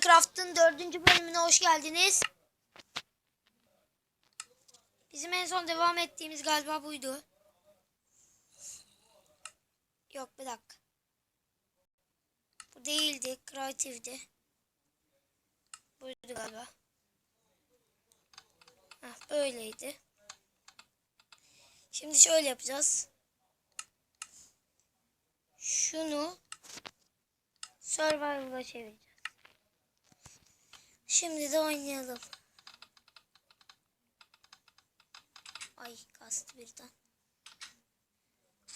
Minecraft'ın dördüncü bölümüne hoş geldiniz. Bizim en son devam ettiğimiz galiba buydu. Yok bir dakika. Bu değildi. Kreatifti. Buydu galiba. Heh, böyleydi. Şimdi şöyle yapacağız. Şunu Survival'a çevireceğiz. Şimdi de oynayalım. Ay kastı birden.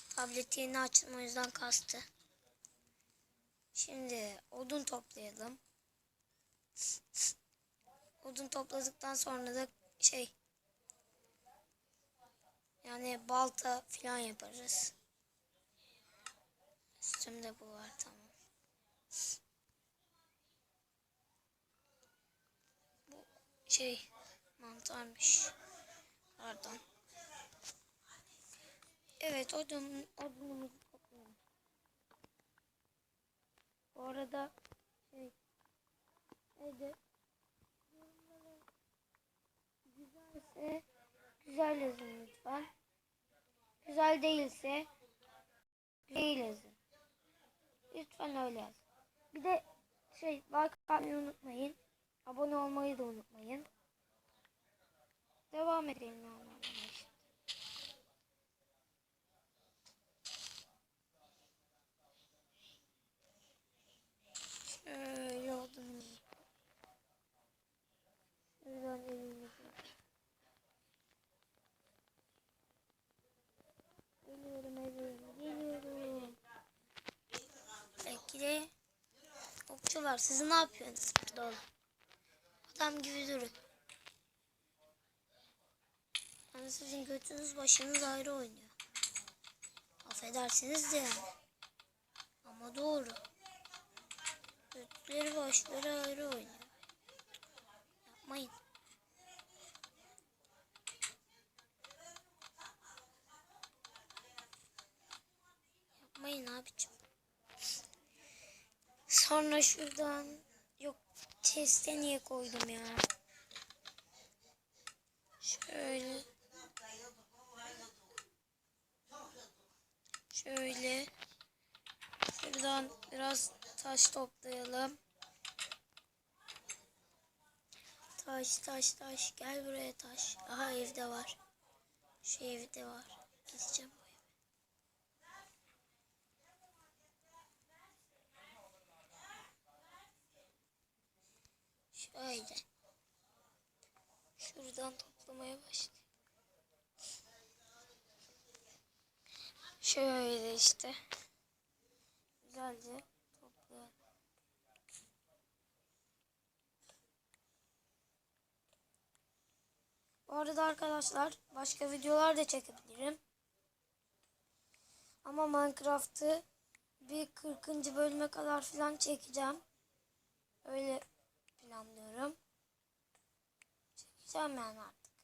Tableti yeni açtım o yüzden kastı. Şimdi odun toplayalım. Odun topladıktan sonra da şey yani balta falan yaparız. Üstümde bu var tamam. Bu şey mantarmış. Pardon. Evet odun, odunumuzu toplayalım. Bu arada şey? Yorumlara Güzelse güzel yazın lütfen. Güzel değilse değil yazın. Lütfen öyle yaz. Bir de şey like atmayı unutmayın. Abone olmayı da unutmayın. Devam edelim yani. Şöyle odunu. Şuradan elimizi. Geliyorum evim. Geliyorum. Okçular. Siz ne yapıyorsunuz burada oğlum? Adam gibi durun. Yani sizin götünüz başınız ayrı oynuyor. Affedersiniz de yani. Ama doğru. Götleri başları ayrı oynuyor. Yapmayın. Yapmayın abicim. Sonra şuradan yok chest'e niye koydum ya? Şöyle. Şöyle. Şuradan biraz taş toplayalım. Taş taş taş gel buraya taş. Aha evde var. Şu evde var. Gideceğim Şöyle. Şuradan toplamaya başlayayım. Şöyle işte. Güzelce toplayalım. Bu arada arkadaşlar başka videolar da çekebilirim. Ama Minecraft'ı bir 40. bölüme kadar falan çekeceğim. Öyle planlıyorum. Çekeceğim artık.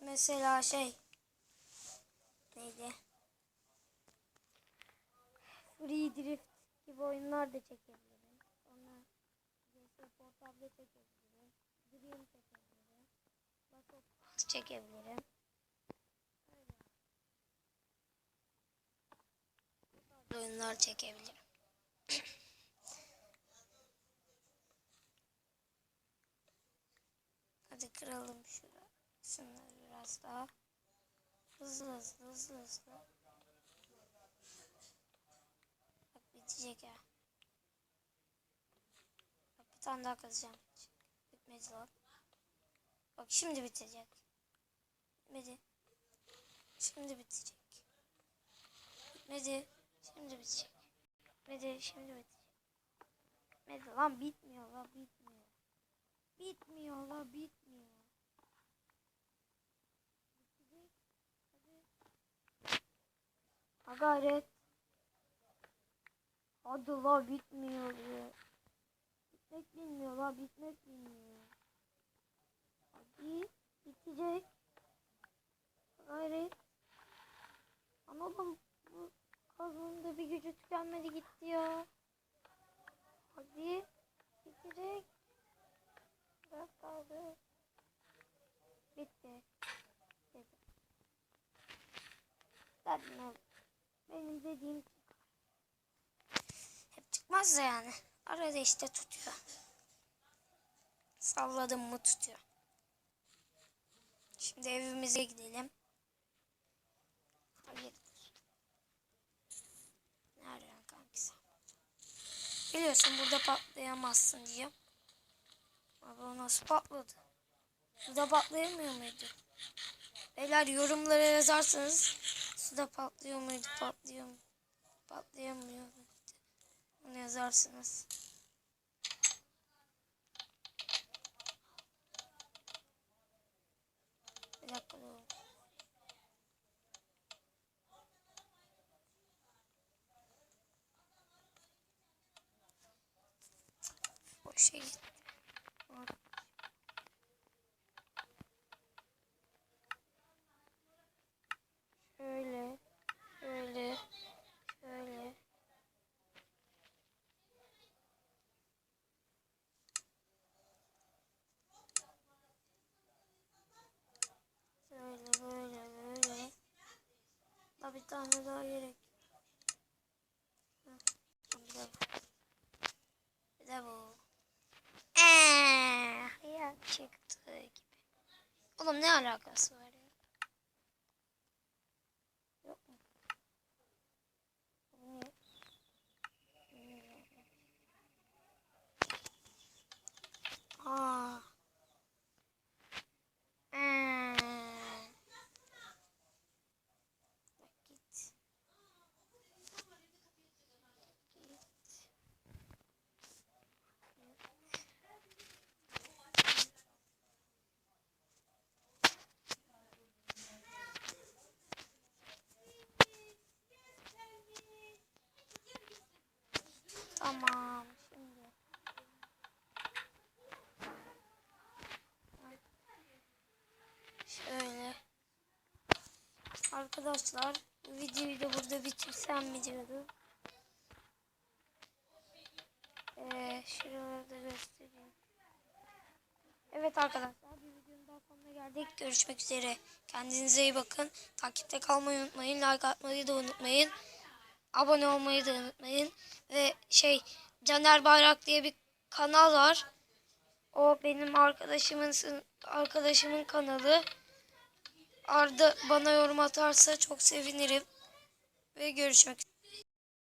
Mesela şey neydi? Free Drift gibi oyunlar da çekebilirim. Sonra CS Portable çekebilirim. Dream çekebilirim. Battlefield çekebilirim. Oyunlar çekebilirim. Hadi kıralım şurasını biraz daha. Hızlı hızlı hızlı hızlı. Bak bitecek ya. Bak bir tane daha kazacağım. Bitmedi lan. Bak şimdi bitecek. Bitmedi. Şimdi bitecek. Bitmedi. Şimdi bitecek. Bitmedi. Şimdi bitecek. Bitmedi lan bitmiyor lan bitmiyor. Bitmiyor la bitmiyor. Bitecek. Hadi. Ha. Hadi la bitmiyor ya. Bitmek bilmiyor la bitmek bilmiyor. Hadi bitecek. Gayret. Anladım bu kazanın da bir gücü tükenmedi gitti ya. Hadi. Bitirecek. Biraz kaldı. Bitti. Bitti. Zaten. Benim dediğim hep çıkmaz da yani. Arada işte tutuyor. Salladım mı tutuyor. Şimdi evimize gidelim. Biliyorsun burada patlayamazsın diye. O nasıl patladı? Suda patlayamıyor muydu? Beyler yorumlara yazarsanız suda patlıyor muydu, patlıyor mu? Patlayamıyor muydu? Onu yazarsınız. Bir dakika dur. Boşa gitti. Şöyle, şöyle, şöyle. Şöyle, böyle, böyle. Daha bir tane daha gerek. Bir de bu. Bir de bu. Eee, ya çıktı gibi. Oğlum ne alakası var Tamam. Şimdi. Şöyle. Arkadaşlar videoyu da burada bitirsem mi diyordum. Ee, şuraları göstereyim. Evet arkadaşlar bir videonun daha sonuna geldik. Görüşmek üzere. Kendinize iyi bakın. Takipte kalmayı unutmayın. Like atmayı da unutmayın. Abone olmayı da unutmayın. Ve şey Caner Bayrak diye bir kanal var. O benim arkadaşımın arkadaşımın kanalı. Arda bana yorum atarsa çok sevinirim. Ve görüşmek üzere.